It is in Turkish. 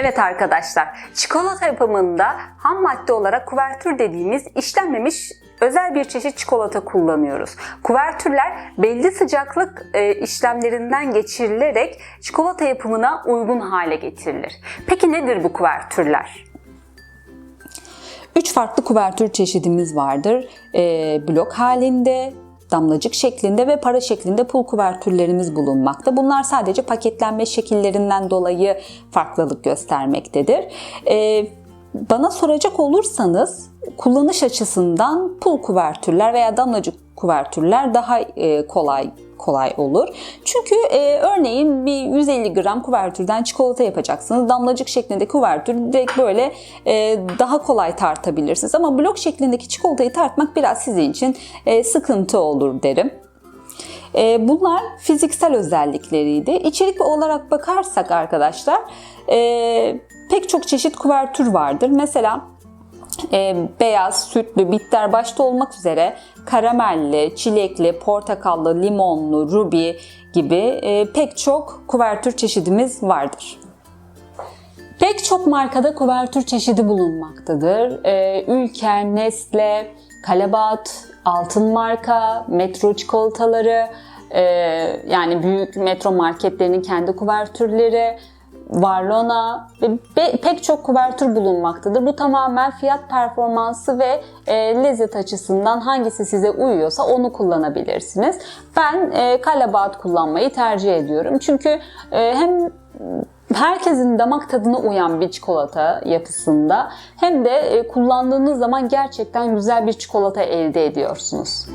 Evet arkadaşlar, çikolata yapımında ham madde olarak kuvertür dediğimiz işlenmemiş özel bir çeşit çikolata kullanıyoruz. Kuvertürler belli sıcaklık e, işlemlerinden geçirilerek çikolata yapımına uygun hale getirilir. Peki nedir bu kuvertürler? Üç farklı kuvertür çeşidimiz vardır. Ee, blok halinde, damlacık şeklinde ve para şeklinde pul kuvertürlerimiz bulunmakta. Bunlar sadece paketlenme şekillerinden dolayı farklılık göstermektedir. Ee, bana soracak olursanız kullanış açısından pul kuvertürler veya damlacık kuvertürler daha e, kolay kolay olur. Çünkü e, örneğin bir 150 gram kuvertürden çikolata yapacaksınız. Damlacık şeklinde kuvertür direkt böyle e, daha kolay tartabilirsiniz. Ama blok şeklindeki çikolatayı tartmak biraz sizin için e, sıkıntı olur derim. E, bunlar fiziksel özellikleriydi. İçerik olarak bakarsak arkadaşlar e, pek çok çeşit kuvertür vardır. Mesela e, beyaz, sütlü, bitter başta olmak üzere karamelli, çilekli, portakallı, limonlu, ruby gibi e, pek çok kuvertür çeşidimiz vardır. Pek çok markada kuvertür çeşidi bulunmaktadır. E, Ülker, Nestle, Kalabat, Altın marka, Metro çikolataları, e, yani büyük metro marketlerinin kendi kuvertürleri, Varlona ve pek çok kuvertür bulunmaktadır. Bu tamamen fiyat performansı ve e, lezzet açısından hangisi size uyuyorsa onu kullanabilirsiniz. Ben e, Kalabat kullanmayı tercih ediyorum. Çünkü e, hem herkesin damak tadına uyan bir çikolata yapısında hem de e, kullandığınız zaman gerçekten güzel bir çikolata elde ediyorsunuz.